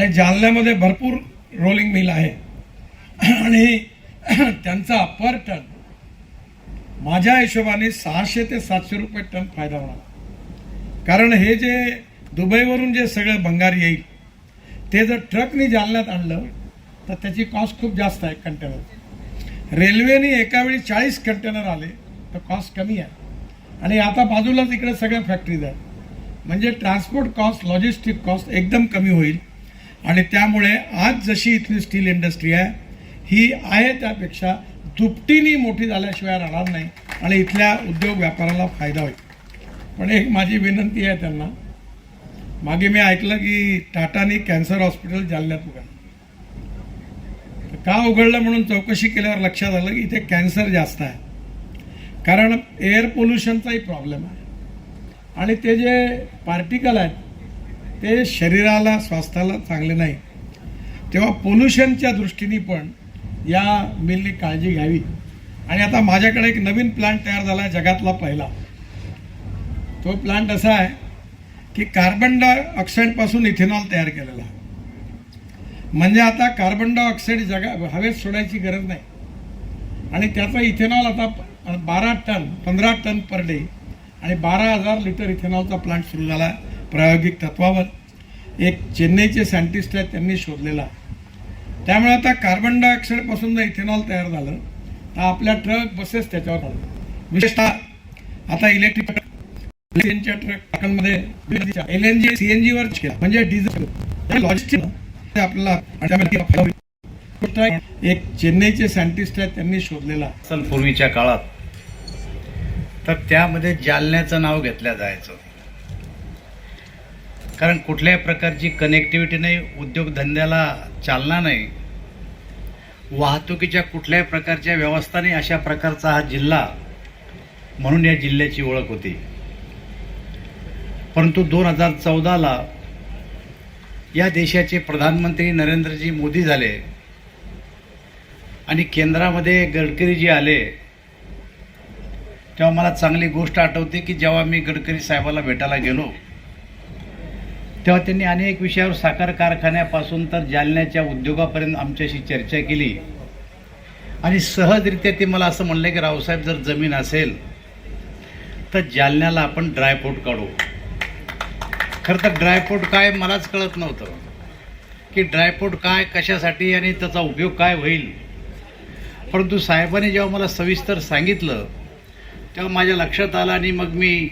आणि जालन्यामध्ये भरपूर rolling mill आहे. आणि त्यांचा पर टन माझ्या हिशोबाने सहाशे ते सातशे रुपये टन फायदा होणार. कारण हे जे दुबईवरून जे सगळं भंगार येईल ते जर ट्रकनी जालन्यात आणलं तर त्याची कॉस्ट खूप जास्त आहे कंटेनर रेल्वेने एकावेळी चाळीस कंटेनर आले तर कॉस्ट कमी आहे. आणि आता बाजूलाच इकडे सगळ्या फॅक्टरीज आहेत. म्हणजे ट्रान्सपोर्ट कॉस्ट लॉजिस्टिक कॉस्ट एकदम कमी होईल. आणि त्यामुळे आज जशी इथली स्टील इंडस्ट्री आहे ही आहे त्यापेक्षा दुपटीने मोठी झाल्याशिवाय राहणार नाही आणि इथल्या उद्योग व्यापाराला फायदा होईल. पण एक माझी विनंती आहे त्यांना मागे मी ऐकलं की टाटानी कॅन्सर हॉस्पिटल जालन्यात उघडलं. का उघडलं म्हणून चौकशी केल्यावर लक्षात आलं की इथे कॅन्सर जास्त आहे. कारण एअर पोल्युशनचाही प्रॉब्लेम आहे. आणि ते जे पार्टिकल आहेत ते शरीराला स्वास्थ्याला चांगले नाही. तेव्हा पोल्युशनच्या दृष्टीने पण या मिलने काळजी घ्यावी. आणि आता माझ्याकडे एक नवीन प्लांट तयार झाला आहे जगातला पहिला. तो प्लांट असा आहे की कार्बन डायऑक्साईडपासून इथेनॉल तयार केलेला म्हणजे आता कार्बन डायऑक्साईड जगा हवेत सोडायची गरज नाही. आणि त्याचा इथेनॉल आता बारा टन पंधरा टन पर डे आणि बारा हजार लिटर इथेनॉलचा प्लांट सुरू झाला आहे. प्रायोगिक तत्वावर एक चेन्नईचे सायंटिस्ट आहेत त्यांनी शोधलेला. त्यामुळे आता कार्बन डायऑक्साईडपासून जर इथेनॉल तयार झालं तर आपल्या ट्रक बसेस त्याच्यावर चालतात विशेषतः आता इलेक्ट्रिक सीएनच्या ट्रकांमध्ये एल एन जी सीएनजी वर केला. म्हणजे डिझेल लॉजिस्टिक आपल्याला एक चेन्नईचे सायंटिस्ट आहेत त्यांनी शोधलेला. पूर्वीच्या काळात. तर त्यामध्ये जालन्याचं नाव घेतलं जायचं. कारण कुठल्याही प्रकारची कनेक्टिव्हिटी नाही उद्योगधंद्याला चालना नाही. वाहतुकीच्या कुठल्याही प्रकारच्या व्यवस्था नाही अशा प्रकारचा हा जिल्हा म्हणून या जिल्ह्याची ओळख होती. परंतु दोन हजार चौदाला या देशाचे प्रधानमंत्री नरेंद्रजी मोदी झाले आणि केंद्रामध्ये गडकरीजी आले तेव्हा मला चांगली गोष्ट आठवते की जेव्हा मी गडकरी साहेबाला भेटायला गेलो तेव्हा त्यांनी अनेक विषयावर साखर कारखान्यापासून तर जालन्याच्या उद्योगापर्यंत आमच्याशी चर्चा केली. आणि सहजरित्या ते मला असं म्हणलं की रावसाहेब जर जमीन असेल तर जालन्याला आपण ड्रायपोर्ट काढू. खरं तर ड्रायपोर्ट काय मलाच कळत नव्हतं. की ड्रायपोर्ट काय कशासाठी आणि त्याचा उपयोग काय होईल. परंतु साहेबांनी जेव्हा मला सविस्तर सांगितलं तेव्हा माझ्या लक्षात आलं आणि मग मी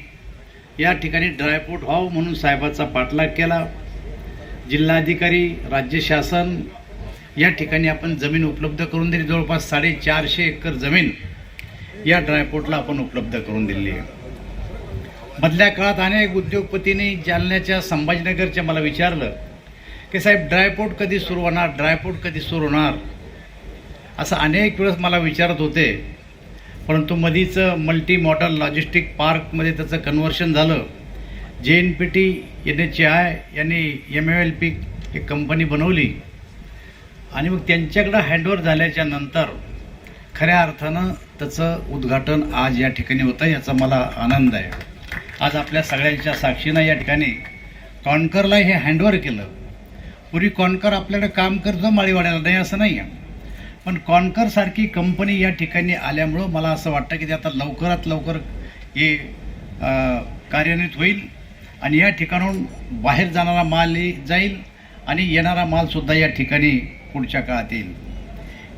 या ठिकाणी ड्रायपोर्ट व्हावं म्हणून साहेबाचा पाठलाग केला. जिल्हाधिकारी राज्य शासन या ठिकाणी आपण जमीन उपलब्ध करून दिली. जवळपास साडेचारशे एकर जमीन या ड्रायपोर्टला आपण उपलब्ध करून दिली आहे. मधल्या काळात अनेक उद्योगपतींनी जालन्याच्या संभाजीनगरच्या मला विचारलं की साहेब ड्रायपोर्ट कधी सुरू होणार? ड्रायपोर्ट कधी सुरू होणार? असं अनेक वेळेस मला विचारत होते. परंतु मधीचं मल्टी मॉडल लॉजिस्टिक पार्कमध्ये त्याचं कन्व्हर्शन झालं. J N P T N H I यांनी एम एल पी एक कंपनी बनवली. आणि मग त्यांच्याकडं हँडओव्हर झाल्याच्यानंतर खऱ्या अर्थानं त्याचं उद्घाटन आज या ठिकाणी होतं याचा मला आनंद आहे. आज आपल्या सगळ्यांच्या साक्षीनं या ठिकाणी कॉनकरला हे हँडओव्हर केलं. पूर्वी कॉनकर आपल्याकडे काम करतं माळीवाड्याला नाही असं नाही आहे पण कॉनकरसारखी कंपनी या ठिकाणी आल्यामुळं मला असं वाटतं की ते आता लवकरात लवकर हे कार्यान्वित होईल आणि या ठिकाणाहून बाहेर जाणारा माल जाईल आणि येणारा मालसुद्धा या ठिकाणी पुढच्या काळात येईल.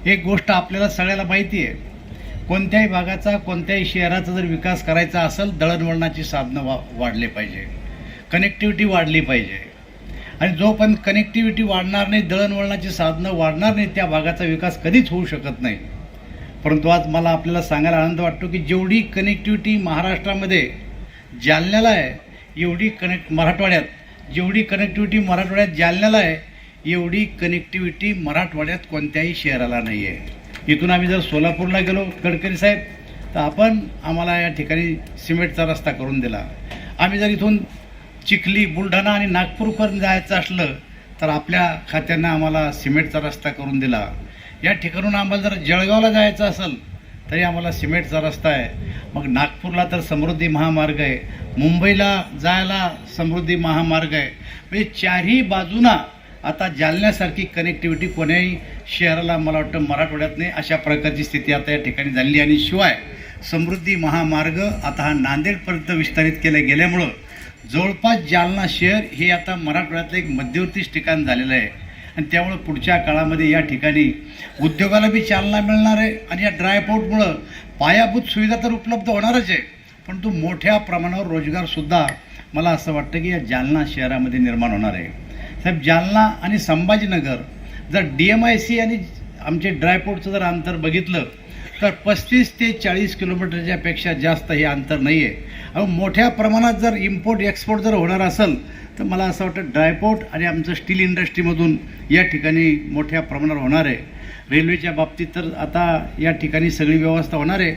एक गोष्ट आपल्याला सगळ्याला माहिती आहे कोणत्याही भागाचा कोणत्याही शहराचा जर विकास करायचा असेल दळणवळणाची साधनं वा वाढले पाहिजे. कनेक्टिव्हिटी वाढली पाहिजे. आणि जोपर्यंत कनेक्टिव्हिटी वाढणार नाही दळणवळणाची साधनं वाढणार नाही त्या भागाचा विकास कधीच होऊ शकत नाही. परंतु आज मला आपल्याला सांगायला आनंद वाटतो की जेवढी कनेक्टिव्हिटी महाराष्ट्रामध्ये जालन्याला आहे एवढी कनेक्ट मराठवाड्यात जेवढी कनेक्टिव्हिटी मराठवाड्यात जालन्याला आहे एवढी कनेक्टिव्हिटी मराठवाड्यात कोणत्याही शहराला नाही आहे. इथून आम्ही जर सोलापूरला गेलो गडकरी साहेब तर आपण आम्हाला या ठिकाणी सिमेंटचा रस्ता करून दिला. आम्ही जर इथून चिखली बुलढाणा आणि नागपूरपर्यंत जायचं असलं तर आपल्या खात्यानं आम्हाला सिमेंटचा रस्ता करून दिला. या ठिकाणून आम्हाला जर जळगावला जायचं असेल तरी आम्हाला सिमेंटचा रस्ता आहे. मग नागपूरला तर समृद्धी महामार्ग आहे. मुंबईला जायला समृद्धी महामार्ग आहे. म्हणजे चारही बाजूना आता जालन्यासारखी कनेक्टिव्हिटी कोण्याही शहराला मला वाटतं मराठवाड्यात नाही अशा प्रकारची स्थिती आता या ठिकाणी झालेली आणि शिवाय समृद्धी महामार्ग आता हा नांदेडपर्यंत विस्तारित केला गेल्यामुळं जवळपास जालना शहर हे आता मराठवाड्यातलं एक मध्यवर्तीच ठिकाण झालेलं आहे. आणि त्यामुळं पुढच्या काळामध्ये या ठिकाणी उद्योगाला बी चालना मिळणार आहे आणि या ड्रायपोर्टमुळं पायाभूत सुविधा तर उपलब्ध होणारच आहे. परंतु मोठ्या प्रमाणावर रोजगारसुद्धा मला असं वाटतं की या जालना शहरामध्ये निर्माण होणार आहे. साहेब जालना आणि संभाजीनगर जर डी एम आय सी आणि आमचे ड्रायपोर्टचं जर अंतर बघितलं तर पस्तीस ते चाळीस किलोमीटरच्यापेक्षा जास्त हे अंतर नाही आहे अहो मोठ्या प्रमाणात जर इम्पोर्ट एक्सपोर्ट जर होणार असेल तर मला असं वाटतं ड्रायपोर्ट आणि आमचं स्टील इंडस्ट्रीमधून या ठिकाणी मोठ्या प्रमाणावर होणार आहे. रेल्वेच्या बाबतीत तर आता या ठिकाणी सगळी व्यवस्था होणार आहे.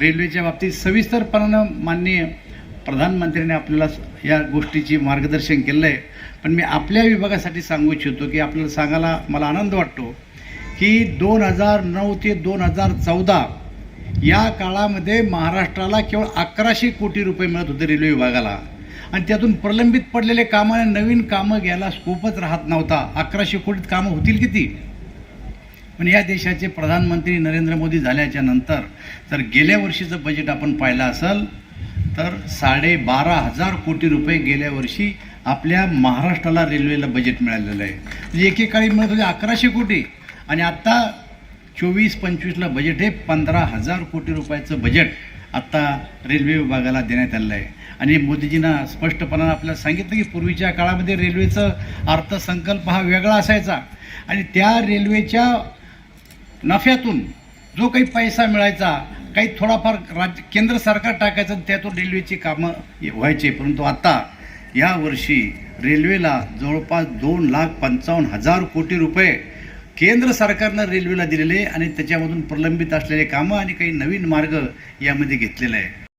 रेल्वेच्या बाबतीत सविस्तरपणानं माननीय प्रधानमंत्र्यांनी आपल्याला या गोष्टीची मार्गदर्शन केलं आहे पण मी आपल्या विभागासाठी सांगू इच्छितो की आपल्याला सांगायला मला आनंद वाटतो. की दोन हजार नऊ ते दोन हजार चौदा या काळामध्ये महाराष्ट्राला केवळ अकराशे कोटी रुपये मिळत होते रेल्वे विभागाला. आणि त्यातून प्रलंबित पडलेले कामं नवीन कामं घ्यायला स्कोपच राहत नव्हता. अकराशे कोटीत कामं होतील किती? पण या देशाचे प्रधानमंत्री नरेंद्र मोदी झाल्याच्यानंतर जर गेल्या वर्षीचं बजेट आपण पाहिलं असेल तर साडेबारा हजार कोटी रुपये गेल्या वर्षी आपल्या महाराष्ट्राला रेल्वेला बजेट मिळालेलं आहे. म्हणजे एकेकाळी मिळत होते अकराशे कोटी. आणि आत्ता चोवीस पंचवीसला बजेट हे पंधरा हजार कोटी रुपयाचं बजेट आत्ता रेल्वे विभागाला देण्यात आलेलं आहे. आणि मोदीजींना स्पष्टपणानं आपल्याला सांगितलं की पूर्वीच्या काळामध्ये रेल्वेचं अर्थसंकल्प हा वेगळा असायचा. आणि त्या रेल्वेच्या नफ्यातून जो काही पैसा मिळायचा काही थोडाफार राज्य केंद्र सरकार टाकायचं त्यातून रेल्वेची कामं व्हायचे. परंतु आता या वर्षी रेल्वेला जवळपास दोन लाख पंचावन्न हजार कोटी रुपये केंद्र सरकारनं रेल्वेला दिलेले आणि त्याच्यामधून प्रलंबित असलेले कामं आणि काही नवीन मार्ग यामध्ये घेतलेले आहे